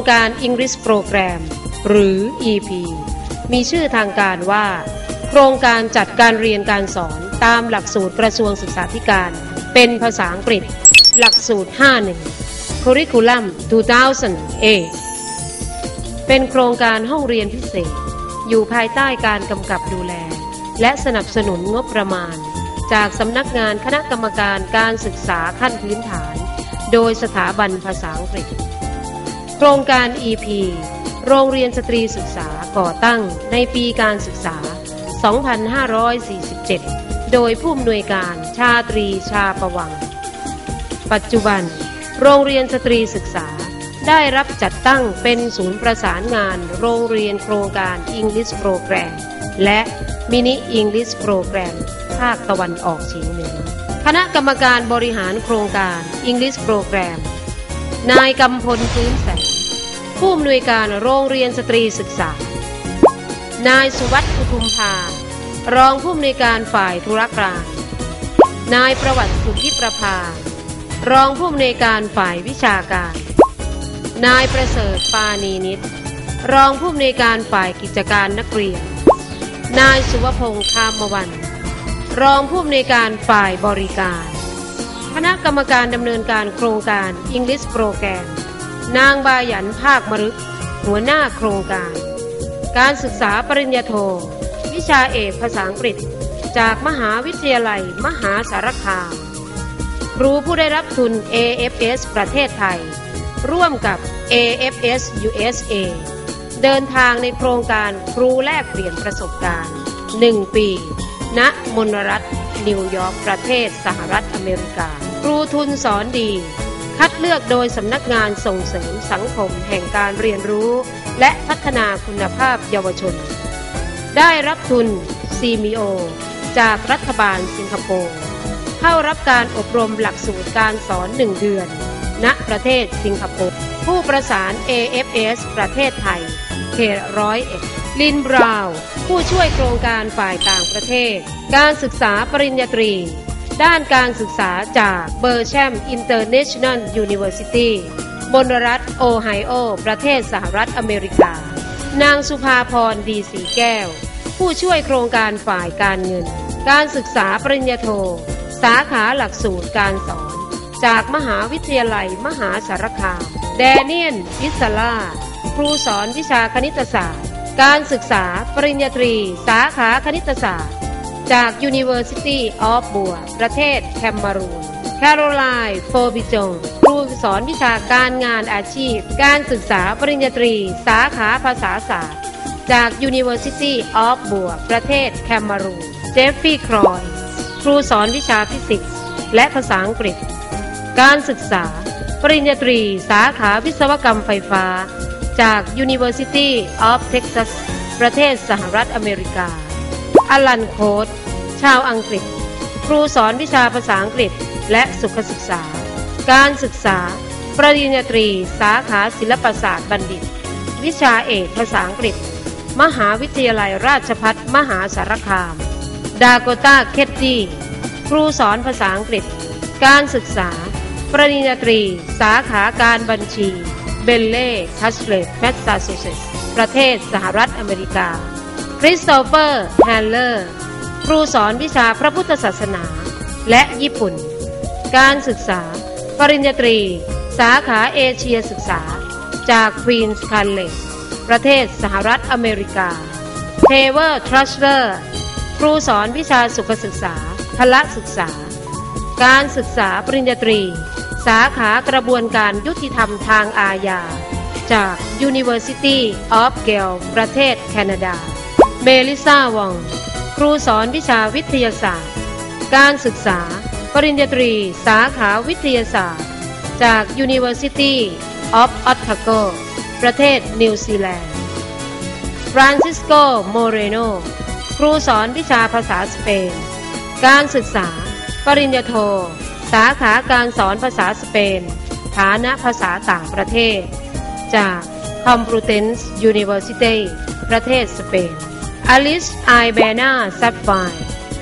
โครงการ English Program หรือ EP มีชื่อทางการว่า โครงการจัดการเรียนการสอนตามหลักสูตรกระทรวงศึกษาธิการ เป็นภาษาอังกฤษ หลักสูตร 51 Curriculum 2008 เป็นโครงการห้องเรียนพิเศษ อยู่ภายใต้การกำกับดูแล และสนับสนุนงบประมาณ จากสำนักงานคณะกรรมการการศึกษาขั้นพื้นฐาน โดยสถาบันภาษาอังกฤษ โครงการ EP โรงเรียนสตรีศึกษาก่อตั้งในปีการศึกษา 2547 โดยผู้อำนวยการชาตรีชาประวัง ปัจจุบัน โรงเรียนสตรีศึกษาได้รับจัดตั้งเป็นศูนย์ประสานงานโรงเรียนโครงการ English Program และ Mini English Program ภาคตะวันออกเฉียงเหนือ คณะกรรมการบริหารโครงการ English Program นายกำพลพื้นแสง ผู้อำนวยการโรงเรียนสตรีศึกษา นายสุวัตอุทุมภารองผู้อำนวยการฝ่ายธุรการนายประวัติสุทธิประภารองผู้อำนวยการฝ่ายวิชาการ นายประเสริฐปานีนิตรองผู้อำนวยการฝ่ายกิจการนักเรียน นายสุวพงษ์คามวัน รองผู้อำนวยการฝ่ายบริการ คณะกรรมการดำเนินการโครงการ English Program นางบายันภาคมรึก หัวหน้าโครงการ การศึกษาปริญญาโท วิชาเอกภาษาอังกฤษ จากมหาวิทยาลัยมหาสารคามครูผู้ได้รับทุน AFS ประเทศไทย ร่วมกับ AFS USA เดินทางในโครงการครูแลกเปลี่ยนประสบการณ์ 1 ปี ณมลรัฐนิวยอร์กประเทศสหรัฐอเมริกา ครูทุนสอนดี คัดเลือกโดยสำนักงานส่งเสริมสังคมแห่งการเรียนรู้ และพัฒนาคุณภาพเยาวชน ได้รับทุน CMO จากรัฐบาลสิงคโปร์เข้ารับการอบรมหลักสูตรการสอนหนึ่งเดือน ณประเทศสิงคโปร์ผู้ประสาน AFS ประเทศไทยเขตร้อยเอ็ดลินบราวน์ผู้ช่วยโครงการฝ่ายต่างประเทศ การศึกษาปริญญาตรี ด้านการศึกษาจากเบอร์แชมอินเตอร์เนชั่นแนลยูนิเวอร์ซิตี้บนรัฐโอไฮโอ ประเทศสหรัฐอเมริกา นางสุภาพรดีสีแก้ว ผู้ช่วยโครงการฝ่ายการเงิน การศึกษาปริญญาโท สาขาหลักสูตรการสอน จากมหาวิทยาลัยมหาสารคาม แดเนียนอิสลาครูสอนวิชาคณิตศาสตร์ การศึกษาปริญญาตรี สาขาคณิตศาสตร์ จาก University of บัว ประเทศแคมเมรูน แคโรไลน์โฟบิจงครูสอนวิชาการงานอาชีพ การศึกษาปริญญาตรี สาขาภาษาศาสตร์ จาก University of บัว ประเทศแคมเมรูน เจฟฟี่ครอยครูสอนวิชาฟิสิกส์ และภาษาอังกฤษ การศึกษา ปริญญาตรี สาขาวิศวกรรมไฟฟ้า จาก University of Texas ประเทศสหรัฐอเมริกา อลันโคดชาวอังกฤษ ครูสอนวิชาภาษาอังกฤษ และสุขศึกษา การศึกษา ปริญญาตรี สาขาศิลปศาสตร์บัณฑิต วิชาเอกภาษาอังกฤษ มหาวิทยาลัยราชภัฏมหาสารคาม ดาโกต้าเคตตี้ครูสอนภาษาอังกฤษ การศึกษา ปริญญาตรี สาขาการบัญชี เบลเล่ทัสเลตแมสซาชูเซตส์ประเทศสหรัฐอเมริกา คริสโตเฟอร์แฮนเลอร์ ครูสอนวิชาพระพุทธศาสนา และญี่ปุ่น การศึกษา ปริญญาตรี สาขาเอเชียศึกษา จากควีนส์คัลเลจประเทศสหรัฐอเมริกาเทเวอร์ทรัชเลอร์ ครูสอนวิชาสุขศึกษา พละศึกษา การศึกษาปริญญาตรี สาขากระบวนการยุติธรรมทางอาญา จาก University of Gale ประเทศแคนาดา เมลิซาวอง ครูสอนวิชาวิทยาศาสตร์ การศึกษา ปริญญาตรี สาขาวิทยาศาสตร์ จาก University of Otago ประเทศนิวซีแลนด์ฟรานซิสโก โมเรโน ครูสอนวิชาภาษาสเปน การศึกษา ปริญญาโท สาขาการสอนภาษาสเปน ฐานะภาษาต่างประเทศ จาก Complutense University ประเทศสเปน อลิสไอเบนาซับไฟ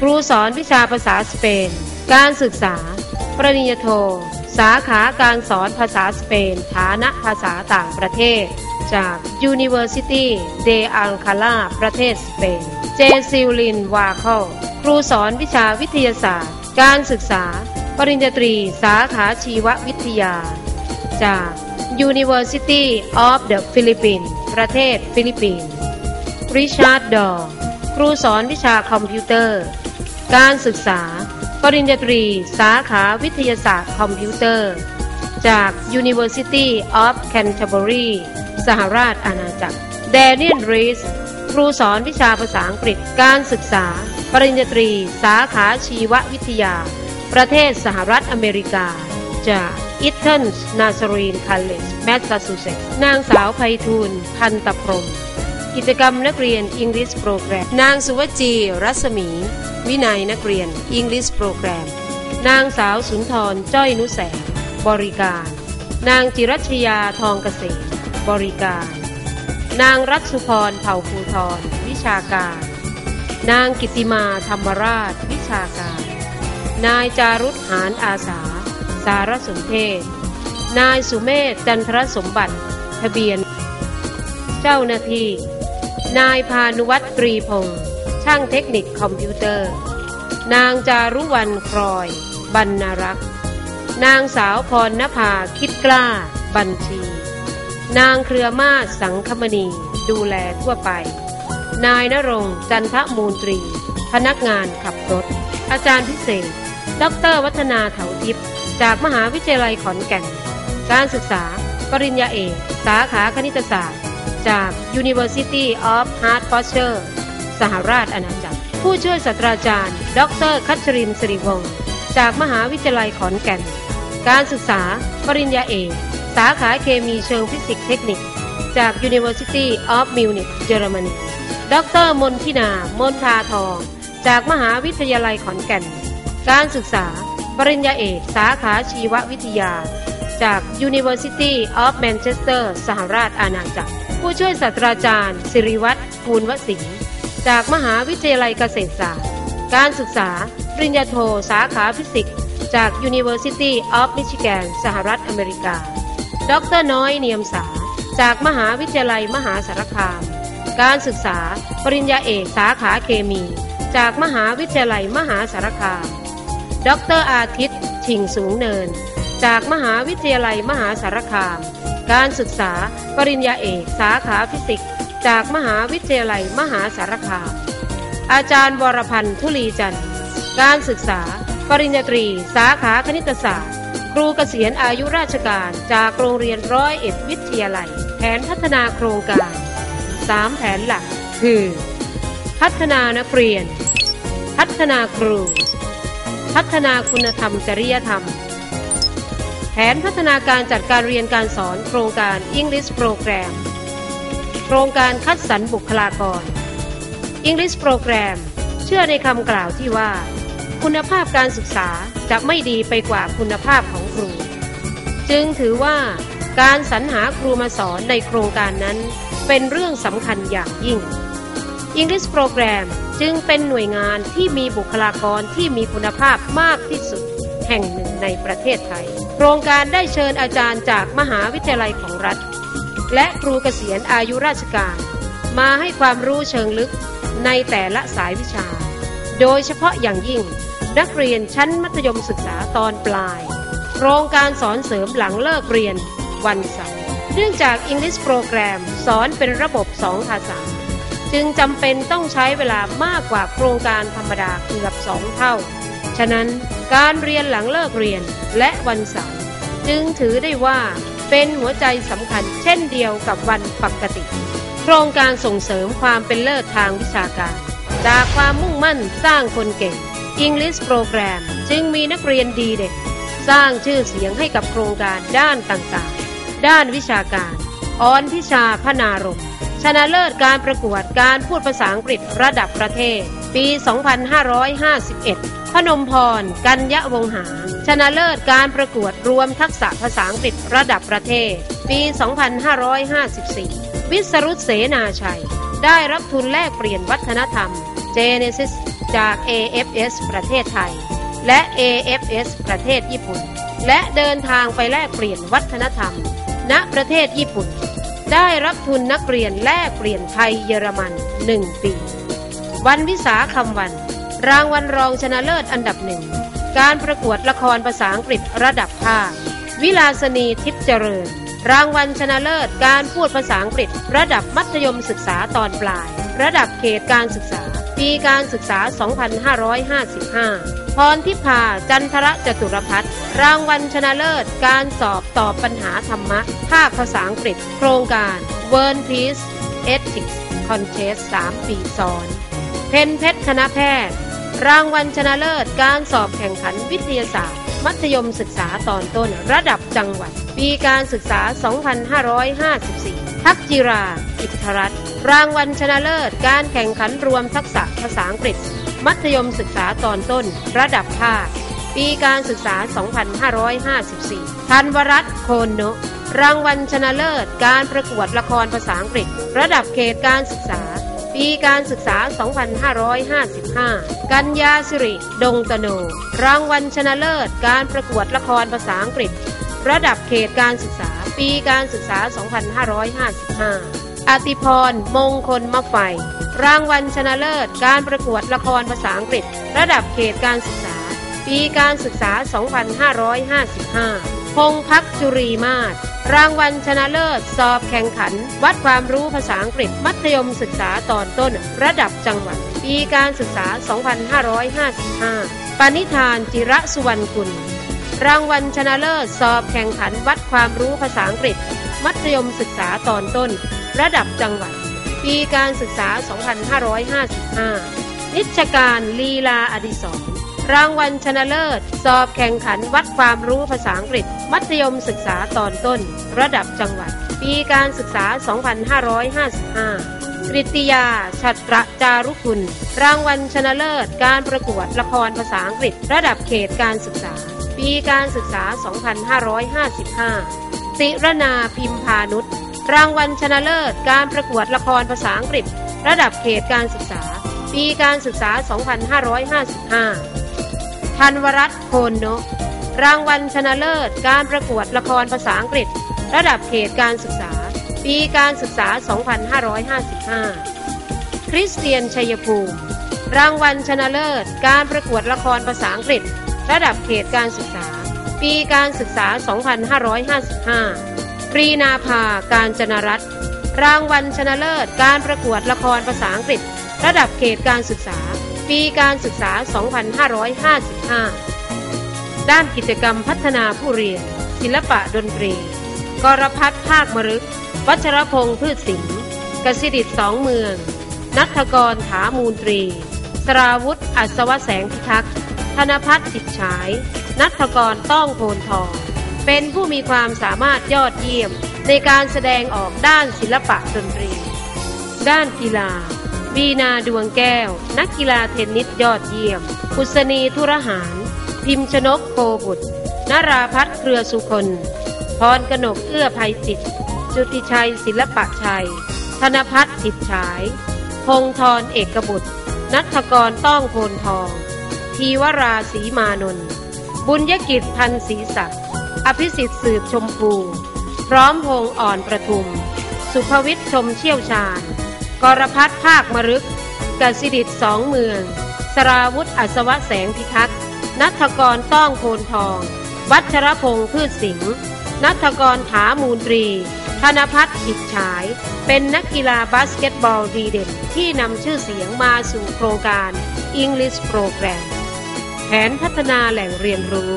ครูสอนวิชาภาษาสเปน การศึกษา ปริญญาโท สาขาการสอนภาษาสเปน ฐานะภาษาต่างประเทศ จาก University de Alcalá ประเทศสเปน เจซิลลินวาคลครูสอนวิชาวิทยาศาสตร์ การศึกษา ปริญญาตรี สาขาชีววิทยา จาก University of the Philippines ประเทศฟิลิปปินส์ ริชาร์ดดอ ครูสอนวิชาคอมพิวเตอร์ การศึกษา ปริญญาตรี สาขาวิทยาศาสตร์คอมพิวเตอร์ จาก University of Canterbury สหราชอาณาจักร แดเนียนรีสครูสอนวิชาภาษาอังกฤษ การศึกษา ปริญญาตรี สาขาชีววิทยา ประเทศสหรัฐอเมริกา จาก e t o n Nazarene College Massachusetts นางสาวไพฑูรย์พันตพรม กิจกรรมนักเรียน English Program นางสุวจี รัศมี วินัยนักเรียน English Program นางสาวสุนทร จ้อยนุแสง บริการ นางจิรัชยาทองเกษมบริการ นางรัชสุพรเผ่าภูทร วิชาการ นางกิติมาธรรมราช วิชาการ นายจารุธหานอาสา สารสนเทศ นายสุเมธจันทรสมบัติ ทะเบียน เจ้าหน้าที่ นายพานุวัตรตรีพงษ์ช่างเทคนิคคอมพิวเตอร์ นางจารุวรรณครอย บรรณรักษ์นางสาวพรณภาคิดกล้า บัญชี นางเครือมาศสังคมณี ดูแลทั่วไป นายนรงจันทมูลตรี พนักงานขับรถ อาจารย์พิเศษ ดรวัฒนาเถาทิพย์จากมหาวิทยาลัยขอนแก่น การศึกษา ปริญญาเอก สาขาคณิตศาสตร์ จาก University of Hertfordshire สหราชอาณาจักร ผู้ช่วยศาสตราจารย์ ดรคัชรินสิริวงศ์จากมหาวิทยาลัยขอนแก่น การศึกษา ปริญญาเอก สาขาเคมีเชิงฟิสิกส์เทคนิค จาก University of Munich เยอรมนี ดรมนทินามนทาทอง จากมหาวิทยาลัยขอนแก่น การศึกษา ปริญญาเอก สาขาชีววิทยาจาก University of Manchester สหราชอาณาจักร ผู้ช่วยศาสตราจารย์ สิริวัตรภูลวสิงห์จากมหาวิทยาลัยเกษตรศาสตร์ การศึกษา ปริญญาโทสาขาฟิสิกส์จาก University of Michigan สหรัฐอเมริกา ดรน้อยเนียมสา จากมหาวิทยาลัยมหาสารคาม การศึกษา ปริญญาเอกสาขาเคมี จากมหาวิทยาลัยมหาสารคาม ดรอาทิตย์ชิงสูงเนิน จากมหาวิทยาลัยมหาสารคาม การศึกษา ปริญญาเอก สาขาฟิสิกส์ จากมหาวิทยาลัยมหาสารคาม อาจารย์วรพันธ์ทุลีจันทร์ การศึกษา ปริญญาตรี สาขาคณิตศาสตร์ ครูเกษียณอายุราชการจากโรงเรียนร้อยเอ็ดวิทยาลัย แผนพัฒนาโครงการ 3 แผนหลัก คือ พัฒนานักเรียน พัฒนาครู พัฒนาคุณธรรมจริยธรรม แผนพัฒนาการจัดการเรียนการสอนโครงการ English Program โครงการคัดสรรบุคลากร English Program เชื่อในคำกล่าวที่ว่า คุณภาพการศึกษาจะไม่ดีไปกว่าคุณภาพของครู จึงถือว่าการสรรหาครูมาสอนในโครงการนั้น เป็นเรื่องสำคัญอย่างยิ่ง English Program จึงเป็นหน่วยงานที่มีบุคลากรที่มีคุณภาพมากที่สุด แห่งหนึ่งในประเทศไทย โครงการได้เชิญอาจารย์จากมหาวิทยาลัยของรัฐ และครูเกษียณอายุราชการ มาให้ความรู้เชิงลึกในแต่ละสายวิชา โดยเฉพาะอย่างยิ่ง นักเรียนชั้นมัธยมศึกษาตอนปลาย โครงการสอนเสริมหลังเลิกเรียนวันเสาร์เนื่องจาก English Program สอนเป็นระบบสองภาษา จึงจำเป็นต้องใช้เวลามากกว่าโครงการธรรมดาเกือบสองเท่า ฉะนั้นการเรียนหลังเลิกเรียนและวันเสาร์จึงถือได้ว่าเป็นหัวใจสำคัญเช่นเดียวกับวันปกติ โครงการส่งเสริมความเป็นเลิศทางวิชาการ จากความมุ่งมั่นสร้างคนเก่ง English Program จึงมีนักเรียนดีเด่นสร้างชื่อเสียงให้กับโครงการด้านต่างๆ ด้านวิชาการ ออนพิชาพนารม ชนะเลิศการประกวดการพูดภาษาอังกฤษระดับประเทศ ปี 2551 พนมพร กัญญะวงหา ชนะเลิศการประกวดรวมทักษะภาษาอังกฤษระดับประเทศ ปี 2554 วิสรุตเสนาชัย ได้รับทุนแลกเปลี่ยนวัฒนธรรม Genesis จาก AFS ประเทศไทย และ AFS ประเทศญี่ปุ่น และเดินทางไปแลกเปลี่ยนวัฒนธรรม ณประเทศญี่ปุ่น ได้รับทุนนักเรียนแลกเปลี่ยนไทยเยอรมัน 1 ปี วันวิสาคำวัน รางวัลรองชนะเลิศอันดับหนึ่ง การประกวดละครภาษาอังกฤษระดับภาค วิลาสนีทิพย์เจริญ รางวัลชนะเลิศการพูดภาษาอังกฤษ ระดับมัธยมศึกษาตอนปลาย ระดับเขตการศึกษา ปีการศึกษา 2555 พรทิพาจันทรจตุรพัฒน์รางวัลชนะเลิศ การสอบตอบปัญหาธรรมะ ภาคภาษาอังกฤษ โครงการ w o r d Peace Ethics Contest 3 ปีซ้อน เพนเพชรคณะแพทย์ รางวัลชนะเลิศ การสอบแข่งขันวิทยาศาสตร์ มัธยมศึกษาตอนต้นระดับจังหวัด ปีการศึกษา 2554 ทักจิราอิทธรัตน์รางวัลชนะเลิศ การแข่งขันรวมทักษะภาษาอังกฤษ มัธยมศึกษาตอนต้น ระดับภาค ปีการศึกษา 2554 ธันวรัตน์โคนโนรางวัลชนะเลิศ การประกวดละครภาษาอังกฤษ ระดับเขตการศึกษา ปีการศึกษา 2555 กัญญาสิริ ดงตโน รางวัลชนะเลิศ การประกวดละครภาษาอังกฤษ ระดับเขตการศึกษา ปีการศึกษา 2555 อติพร มงคลมะไฟ รางวัลชนะเลิศ การประกวดละครภาษาอังกฤษ ระดับเขตการศึกษา ปีการศึกษา 2555 พงพักจุรีมาศ รางวัลชนะเลิศ สอบแข่งขัน วัดความรู้ภาษาอังกฤษ มัธยมศึกษาตอนต้น ระดับจังหวัด ปีการศึกษา 2555 ปณิธานจิระสุวรรณกุล รางวัลชนะเลิศ สอบแข่งขัน วัดความรู้ภาษาอังกฤษ มัธยมศึกษาตอนต้น ระดับจังหวัด ปีการศึกษา 2555 นิชการลีลาอดิศรรางวัลชนะเลิศ สอบแข่งขันวัดความรู้ภาษาอังกฤษ มัธยมศึกษาตอนต้น ระดับจังหวัด ปีการศึกษา 2555 กริตยา ชัตรจารุคุณ รางวัลชนะเลิศ การประกวดละครภาษาอังกฤษ ระดับเขตการศึกษา ปีการศึกษา 2555ติรนาพิมพานุษ รางวัลชนะเลิศ การประกวดละครภาษาอังกฤษ ระดับเขตการศึกษา ปีการศึกษา 2555ธันวรัตน์โคนโนะรางวัลชนะเลิศ การประกวดละครภาษาอังกฤษ ระดับเขตการศึกษา ปีการศึกษา 2555 คริสเตียนชัยภูมิ รางวัลชนะเลิศ การประกวดละครภาษาอังกฤษ ระดับเขตการศึกษา ปีการศึกษา 2555 ปรีนาภาการจนรัตรางวัลชนะเลิศ การประกวดละครภาษาอังกฤษ ระดับเขตการศึกษา ปีการศึกษา 2555 ด้านกิจกรรมพัฒนาผู้เรียน ศิลปะดนตรี กรพัฒภาคมรึก วัชรพงษ์พืชสิงห์กสิดิตสองเมือง นัทกรถามูลตรี สราวุธอัศวแสงพิทักษ์ ธนพัฒน์สิทธิฉาย นัทกรต้องโพนทอง เป็นผู้มีความสามารถยอดเยี่ยมในการแสดงออกด้านศิลปะดนตรี ด้านกีฬาบีนาดวงแก้ว นักกีฬาเทนนิสยอดเยี่ยมกุศนีธุรหาร พิมพ์ชนกโพบุตรนราพัฒน์เครือสุคนพรกนกเอื้อภัยจิต จุติชัยศิลปะชัย ธนพัฒน์สิทฉาย พงธรเอกบุตร นัทกรต้องโพนทอง ทีวราศีมานนท์บุญยกิจพันศรีศักดิ์ อภิสิทธิ์สืบชมพู พร้อมพงอ่อนประทุม สุภวิทย์ชมเชี่ยวชาญ กรพัฒภาคมรึกกสิดิตสองเมือง สราวุธอัศวะแสงพิทักษ์ นัทกรต้องโพนทอง วัชรพงษ์พืชสิงห์นัทกรถามูลตรี ธนพัฒน์อิจฉาย เป็นนักกีฬาบาสเกตบอลดีเด่นที่นำชื่อเสียงมาสู่โครงการ English Program แผนพัฒนาแหล่งเรียนรู้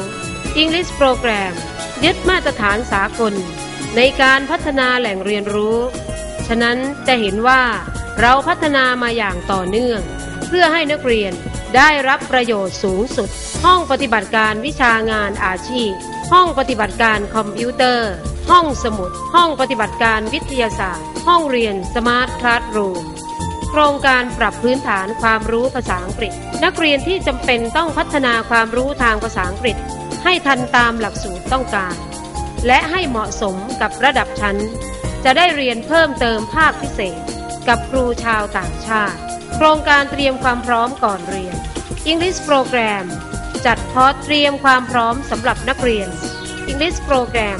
English Program ยึดมาตรฐานสากล ในการพัฒนาแหล่งเรียนรู้ ฉะนั้นจะเห็นว่าเราพัฒนามาอย่างต่อเนื่อง เพื่อให้นักเรียนได้รับประโยชน์สูงสุด ห้องปฏิบัติการวิชางานอาชีพ ห้องปฏิบัติการคอมพิวเตอร์ ห้องสมุด ห้องปฏิบัติการวิทยาศาสตร์ ห้องเรียนสมาร์ทคลาสรูมโครงการปรับพื้นฐานความรู้ภาษาอังกฤษ นักเรียนที่จำเป็นต้องพัฒนาความรู้ทางภาษาอังกฤษ ให้ทันตามหลักสูตรต้องการ และให้เหมาะสมกับระดับชั้น จะได้เรียนเพิ่มเติมภาคพิเศษ กับครูชาวต่างชาติ โครงการเตรียมความพร้อมก่อนเรียน English Program จัดคอร์สเตรียมความพร้อมสำหรับนักเรียน English Program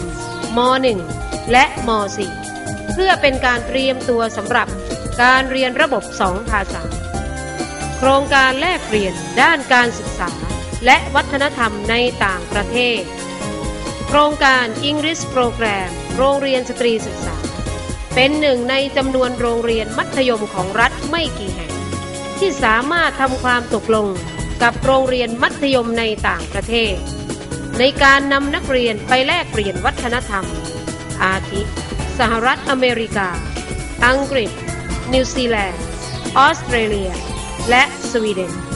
ม .1 และม .4 เพื่อเป็นการเตรียมตัวสำหรับการเรียนระบบสองภาษา โครงการแลกเปลี่ยนด้านการศึกษา และวัฒนธรรมในต่างประเทศ โครงการ English Program โรงเรียนสตรีศึกษา เป็นหนึ่งในจำนวนโรงเรียนมัธยมของรัฐไม่กี่แห่ง ที่สามารถทำความตกลงกับโรงเรียนมัธยมในต่างประเทศ ในการนำนักเรียนไปแลกเปลี่ยนวัฒนธรรม อาทิ สหรัฐอเมริกา อังกฤษ นิวซีแลนด์ ออสเตรเลีย และสวีเดน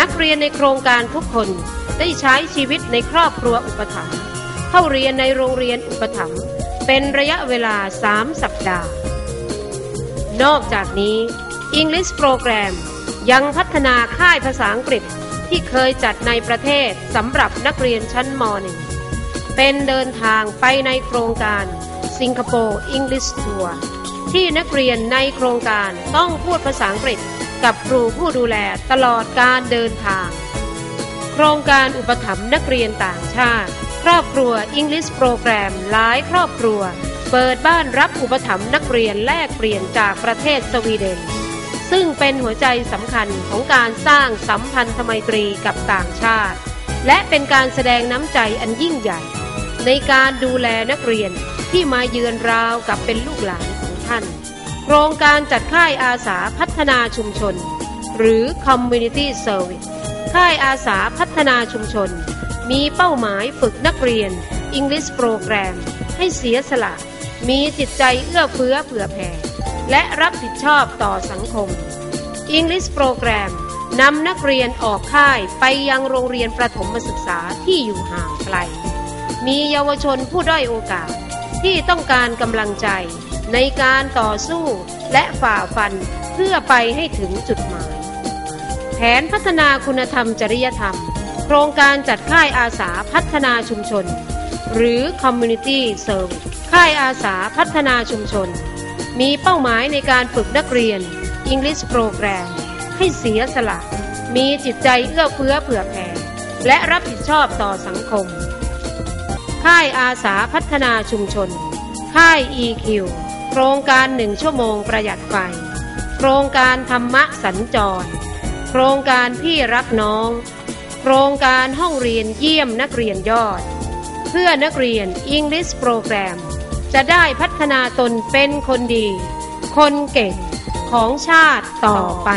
นักเรียนในโครงการทุกคนได้ใช้ชีวิตในครอบครัวอุปถัมภ์เข้าเรียนในโรงเรียนอุปถัมภ์เป็นระยะเวลา 3 สัปดาห์ นอกจากนี้ English Program ยังพัฒนาค่ายภาษาอังกฤษที่เคยจัดในประเทศสำหรับนักเรียนชั้นม .1 เป็นเดินทางไปในโครงการสิงคโปร์ English Tour ที่นักเรียนในโครงการต้องพูดภาษาอังกฤษ กับครูผู้ดูแลตลอดการเดินทาง โครงการอุปถัมภ์นักเรียนต่างชาติ ครอบครัว English Program หลายครอบครัว เปิดบ้านรับอุปถัมภ์นักเรียนแลกเปลี่ยนจากประเทศสวีเดน ซึ่งเป็นหัวใจสำคัญของการสร้างสัมพันธไมตรีกับต่างชาติ และเป็นการแสดงน้ำใจอันยิ่งใหญ่ ในการดูแลนักเรียนที่มาเยือนราวกับเป็นลูกหลานของท่าน โครงการจัดค่ายอาสาพัฒนาชุมชน หรือ Community Service ค่ายอาสาพัฒนาชุมชน มีเป้าหมายฝึกนักเรียน English Program ให้เสียสละ มีจิตใจเอื้อเฟื้อเผื่อแผ่ และรับผิดชอบต่อสังคม English Program นำนักเรียนออกค่ายไปยังโรงเรียนประถมศึกษาที่อยู่ห่างไกล มีเยาวชนผู้ด้อยโอกาสที่ต้องการกำลังใจ ในการต่อสู้และฝ่าฟันเพื่อไปให้ถึงจุดหมาย แผนพัฒนาคุณธรรมจริยธรรม โครงการจัดค่ายอาสาพัฒนาชุมชน หรือ Community Service ค่ายอาสาพัฒนาชุมชน มีเป้าหมายในการฝึกนักเรียน English Program ให้เสียสละ มีจิตใจเอื้อเฟื้อเผื่อแผ่และรับผิดชอบต่อสังคม ค่ายอาสาพัฒนาชุมชน ค่าย EQ รงการหนึ่งชั่วโมงประหยัดไฟ โครงการธรรมะสัญจร โครงการพี่รักน้อง โครงการห้องเรียนเยี่ยมนักเรียนยอด เพื่อนักเรียน English Program จะได้พัฒนาตนเป็นคนดี คนเก่งของชาติต่อไป